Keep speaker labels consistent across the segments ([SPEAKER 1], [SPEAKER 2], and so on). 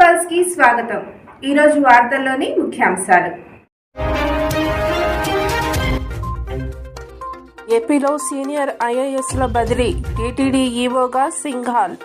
[SPEAKER 1] పల్స్కి స్వాగతం. ఈరోజు వార్తల్లోని ముఖ్యాంశాలు.
[SPEAKER 2] ఏపీలో సీనియర్ ఐఏఎస్ల బదిలీ టీటీడీ ఈవోగా సింఘాల్.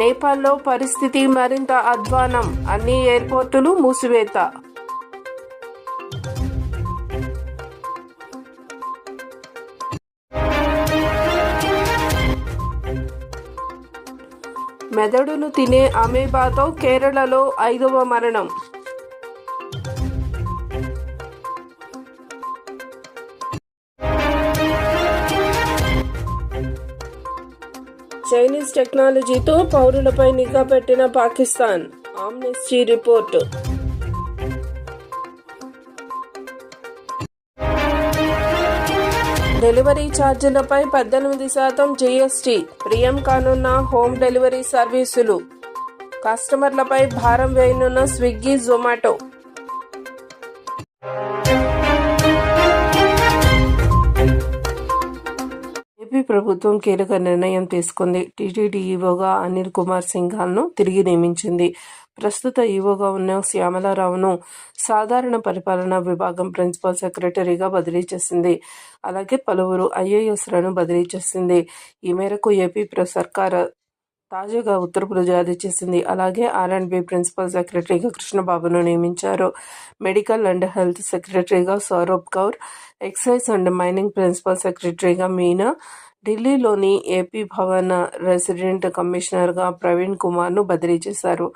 [SPEAKER 2] నేపాల్లో పరిస్థితి మరింత అధ్వానం అన్ని ఎయిర్పోర్టులు మూసివేత. మెదడును తినే అమేబాతో కేరళలో ఐదవ మరణం. చైనీస్ టెక్నాలజీతో పౌరులపై నిఘా పెట్టిన పాకిస్తాన్. Amnesty report. డెలివరీ ఛార్జీలపై పద్దెనిమిది శాతం జీఎస్టీ ప్రియం కానున్న హోమ్ డెలివరీ సర్వీసులు. కస్టమర్లపై భారం వేయనున్న స్విగ్గీ జొమాటో. ప్రభుత్వం కీలక నిర్ణయం తీసుకుంది. టీటీడీ ఈవోగా అనిల్ కుమార్ సింఘాల్ను తిరిగి నియమించింది. ప్రస్తుత ఈవోగా ఉన్న శ్యామలారావును సాధారణ పరిపాలనా విభాగం ప్రిన్సిపల్ సెక్రటరీగా బదిలీ చేసింది. అలాగే పలువురు ఐఏఎస్లను బదిలీ చేసింది. ఈ మేరకు ఏపీ సర్కార్ తాజాగా ఉత్తర్వులు జారీ చేసింది. అలాగే ఆర్ అండ్ బి ప్రిన్సిపల్ సెక్రటరీగా కృష్ణబాబును నియమించారు. మెడికల్ అండ్ హెల్త్ సెక్రటరీగా Saurabh Kaur excise and mining principal సెక్రటరీగా మీనా ఢిల్లీలోని ఏపీ భవన్ రెసిడెంట్ కమిషనర్గా ప్రవీణ్ కుమార్ను బదిలీ చేశారు.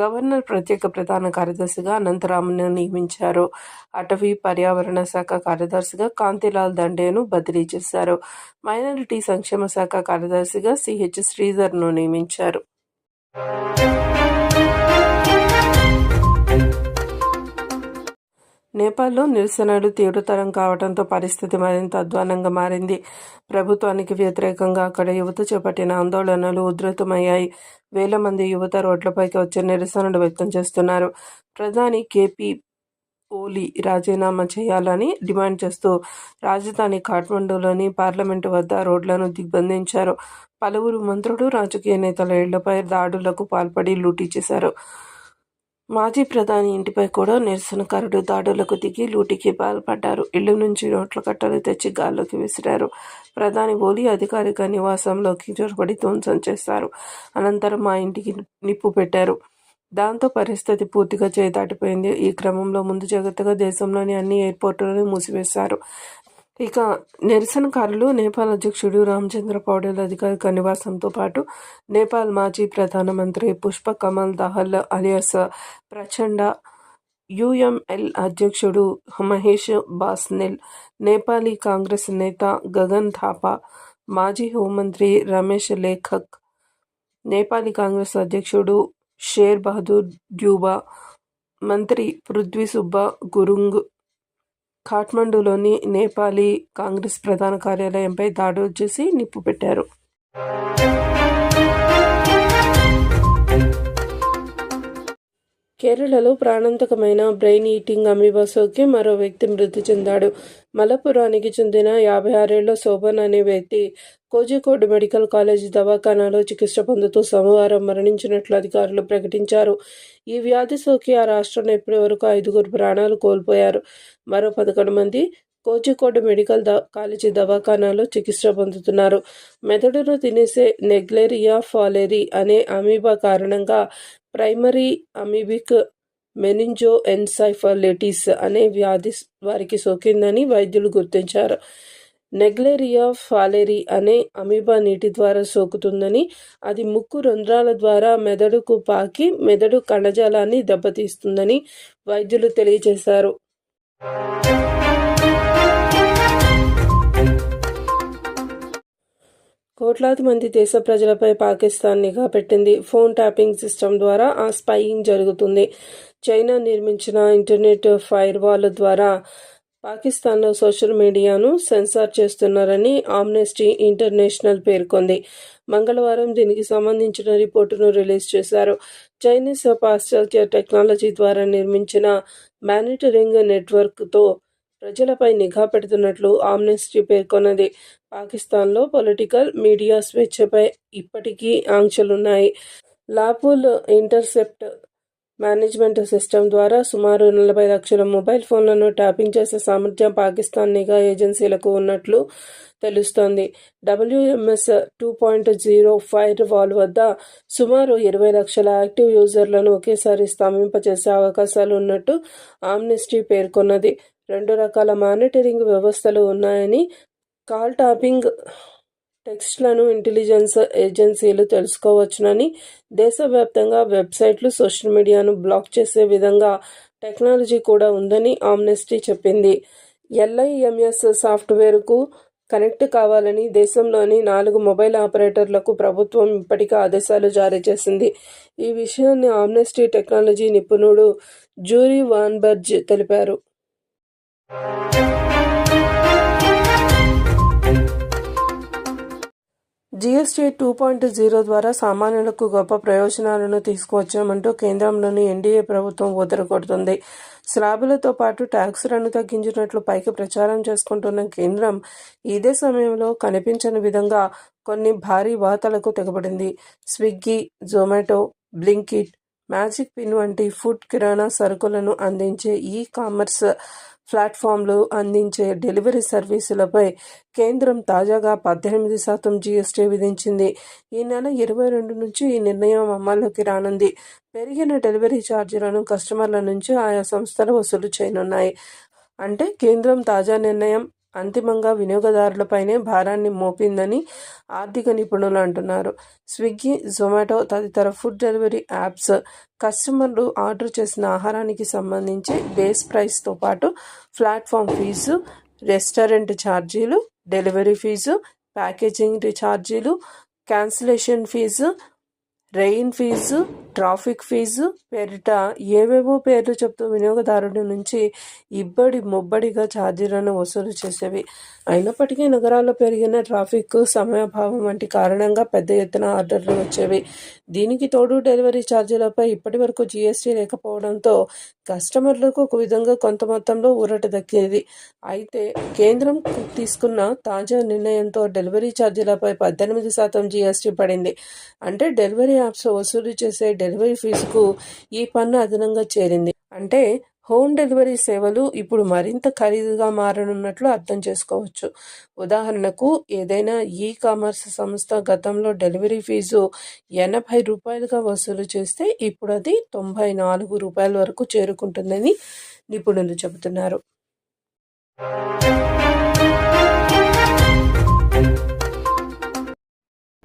[SPEAKER 2] గవర్నర్ ప్రత్యేక ప్రధాన కార్యదర్శిగా అనంతరామ్ను నియమించారు. అటవీ పర్యావరణ శాఖ కార్యదర్శిగా కాంతిలాల్ దండేను బదిలీ చేశారు. మైనారిటీ సంక్షేమ శాఖ కార్యదర్శిగా సిహెచ్ శ్రీధర్ను నియమించారు. నేపాల్లో నిరసనలు తీవ్రతరం కావడంతో పరిస్థితి మరింత అధ్వానంగా మారింది. ప్రభుత్వానికి వ్యతిరేకంగా అక్కడ యువత చేపట్టిన ఆందోళనలు ఉధృతమయ్యాయి. వేల మంది యువత రోడ్లపైకి వచ్చి నిరసనలు వ్యక్తం చేస్తున్నారు. ప్రధాని కేపీ ఓలీ రాజీనామా చేయాలని డిమాండ్ చేస్తూ రాజధాని కాఠ్మండూలోని పార్లమెంటు వద్ద రోడ్లను దిగ్బంధించారు. పలువురు మంత్రులు రాజకీయ నేతల ఇళ్ళపై దాడులకు పాల్పడి లూటీ చేశారు. మాజీ ప్రధాని ఇంటిపై కూడా నిరసనకారుడు దాడులకు దిగి లూటికి పాల్పడ్డారు. ఇళ్ళ నుంచి నోట్ల కట్టలు తెచ్చి గాల్లోకి విసిరారు. ప్రధాని ఓలీ అధికారిక నివాసంలోకి చొరబడి ధ్వంసం చేశారు. అనంతరం మా ఇంటికి నిప్పు పెట్టారు. దాంతో పరిస్థితి పూర్తిగా చేదాటిపోయింది. ఈ క్రమంలో ముందు జాగ్రత్తగా దేశంలోని అన్ని ఎయిర్పోర్టులను మూసివేశారు. ఇక నిరసనకారులు నేపాల్ అధ్యక్షుడు రామచంద్ర పౌడేల్ అధికారిక నివాసంతో పాటు నేపాల్ మాజీ ప్రధానమంత్రి పుష్ప కమల్ దహల్ అలియాస్ ప్రచండ యుఎంఎల్ అధ్యక్షుడు మహేష్ బాస్నెల్ నేపాలీ కాంగ్రెస్ నేత గగన్ థాపా మాజీ హోంమంత్రి రమేష్ లేఖక్ నేపాలీ కాంగ్రెస్ అధ్యక్షుడు షేర్ బహదూర్ డ్యూబా మంత్రి పృథ్వీ సుబ్బా గురుంగ్ ఖాట్మండులోని నేపాలీ కాంగ్రెస్ ప్రధాన కార్యాలయంపై దాడులు చేసి నిప్పు పెట్టారు కేరళలో ప్రాణాంతకమైన బ్రెయిన్ ఈటింగ్ అమీబా సోకి మరో వ్యక్తి మృతి చెందాడు. మలపురానికి చెందిన యాభై ఆరేళ్ళ శోభన్ అనే వ్యక్తి కోజికోడ్ మెడికల్ కాలేజ్ దవాఖానాలో చికిత్స పొందుతూ సోమవారం మరణించినట్లు అధికారులు ప్రకటించారు. ఈ వ్యాధి సోకి ఆ రాష్ట్రంలో ఇప్పటి వరకు ఐదుగురు ప్రాణాలు కోల్పోయారు. మరో పదకొండు మంది కోజికోడ్ మెడికల్ ద కాలేజీ దవాఖానాలో చికిత్స పొందుతున్నారు. మెదడును తినేసే నెగ్లేరియా ఫాలెరీ అనే అమీబా కారణంగా ప్రైమరీ అమీబిక్ మెనింజో ఎన్సైఫలైటిస్ అనే వ్యాధి వారికి సోకిందని వైద్యులు గుర్తించారు. నెగ్లేరియా ఫాలెరీ అనే అమీబా నీటి ద్వారా సోకుతుందని అది ముక్కు రంధ్రాల ద్వారా మెదడుకు పాకి మెదడు కణజాలాన్ని దెబ్బతీస్తుందని వైద్యులు తెలియజేశారు. కోట్లాది మంది దేశ ప్రజలపై పాకిస్తాన్ నిఘా పెట్టింది. ఫోన్ ట్యాపింగ్ సిస్టమ్ ద్వారా ఆ స్పైయింగ్ జరుగుతుంది. చైనా నిర్మించిన ఇంటర్నెట్ ఫైర్ వాల్ ద్వారా పాకిస్తాన్లో సోషల్ మీడియాను సెన్సార్ చేస్తున్నారని ఆమ్నెస్టీ ఇంటర్నేషనల్ పేర్కొంది. మంగళవారం దీనికి సంబంధించిన రిపోర్టును రిలీజ్ చేశారు. చైనీస్ పాశ్చాత్య టెక్నాలజీ ద్వారా నిర్మించిన మానిటరింగ్ నెట్వర్క్తో ప్రజలపై నిఘా పెడుతున్నట్లు ఆమ్నెస్టీ పేర్కొన్నది. పాకిస్తాన్లో పొలిటికల్ మీడియా స్వేచ్ఛపై ఇప్పటికీ ఆంక్షలున్నాయి. లాపూల్ ఇంటర్సెప్ట్ మేనేజ్మెంట్ సిస్టమ్ ద్వారా సుమారు నలభై లక్షల మొబైల్ ఫోన్లను ట్యాపింగ్ చేసే సామర్థ్యం పాకిస్తాన్ నిఘా ఏజెన్సీలకు ఉన్నట్లు తెలుస్తోంది. WMS two point zero firewall వద్ద సుమారు ఇరవై లక్షల యాక్టివ్ యూజర్లను ఒకేసారి స్తంభింపచేసే అవకాశాలు ఉన్నట్టు ఆమ్నెస్టీ పేర్కొన్నది. రెండు రకాల మానిటరింగ్ వ్యవస్థలు ఉన్నాయని కాల్ టాపింగ్ టెక్స్ట్లను ఇంటెలిజెన్స్ ఏజెన్సీలు తెలుసుకోవచ్చునని దేశవ్యాప్తంగా వెబ్సైట్లు సోషల్ మీడియాను బ్లాక్ చేసే విధంగా టెక్నాలజీ కూడా ఉందని ఆమ్నెస్టీ చెప్పింది. ఎల్ఐఎంఎస్ సాఫ్ట్వేర్కు కనెక్ట్ కావాలని దేశంలోని నాలుగు మొబైల్ ఆపరేటర్లకు ప్రభుత్వం ఇప్పటికే ఆదేశాలు జారీ చేసింది. ఈ విషయాన్ని ఆమ్నెస్టీ టెక్నాలజీ నిపుణుడు జూరీ వాన్బర్జ్ తెలిపారు. జీఎస్టీ టూ పాయింట్ జీరో ద్వారా సామాన్యులకు గొప్ప ప్రయోజనాలను తీసుకువచ్చామంటూ కేంద్రంలోని ఎన్డీఏ ప్రభుత్వం ఊదరగొడుతుంది. స్లాబులతో పాటు ట్యాక్సులను తగ్గించినట్లు పైకి ప్రచారం చేసుకుంటున్న కేంద్రం ఇదే సమయంలో కనిపించని విధంగా కొన్ని భారీ వార్తలకు తెగబడింది. Swiggy Zomato Blinkit magic pin వంటి ఫుడ్ కిరాణా సరుకులను అందించే ఈ కామర్స్ ప్లాట్ఫామ్లు అందించే డెలివరీ సర్వీసులపై కేంద్రం తాజాగా పద్దెనిమిది శాతం జీఎస్టీ విధించింది. ఈ నెల ఇరవై రెండు నుంచి ఈ నిర్ణయం అమల్లోకి రానుంది. పెరిగిన డెలివరీ ఛార్జీలను కస్టమర్ల నుంచి ఆయా సంస్థలు వసూలు చేయనున్నాయి. అంటే కేంద్రం తాజా నిర్ణయం అంతిమంగా వినియోగదారులపైనే భారాన్ని మోపిందని ఆర్థిక నిపుణులు అంటున్నారు. స్విగ్గీ జొమాటో తదితర ఫుడ్ డెలివరీ యాప్స్ కస్టమర్లు ఆర్డర్ చేసిన ఆహారానికి సంబంధించి బేస్ ప్రైస్తో పాటు ప్లాట్ఫామ్ ఫీజు రెస్టారెంట్ ఛార్జీలు డెలివరీ ఫీజు ప్యాకేజింగ్ ఛార్జీలు cancellation fee rain fee traffic fee పేరిట ఏవేవో పేర్లు చెప్తూ వినియోగదారుడి నుంచి ఇబ్బడి ముబ్బడిగా ఛార్జీలను వసూలు చేసేవి. అయినప్పటికీ నగరాల్లో పెరిగిన ట్రాఫిక్ సమయాభావం వంటి కారణంగా పెద్ద ఎత్తున ఆర్డర్లు వచ్చేవి. దీనికి తోడు డెలివరీ ఛార్జీలపై ఇప్పటి వరకు జీఎస్టీ లేకపోవడంతో కస్టమర్లకు ఒక విధంగా కొంత మొత్తంలో ఊరట దక్కేది. అయితే కేంద్రం తీసుకున్న తాజా నిర్ణయంతో డెలివరీ ఛార్జీలపై పద్దెనిమిది శాతం జీఎస్టీ పడింది. అంటే డెలివరీ యాప్స్ వసూలు చేసే డెలివరీ ఫీజుకు ఈ పన్ను అదనంగా చేరింది. అంటే హోమ్ డెలివరీ సేవలు ఇప్పుడు మరింత ఖరీదుగా మారనున్నట్లు అర్థం చేసుకోవచ్చు. ఉదాహరణకు ఏదైనా ఈ కామర్స్ సంస్థ గతంలో డెలివరీ ఫీజు ఎనభై రూపాయలుగా వసూలు చేస్తే ఇప్పుడు అది తొంభై నాలుగు రూపాయల వరకు చేరుకుంటుందని నిపుణులు చెబుతున్నారు.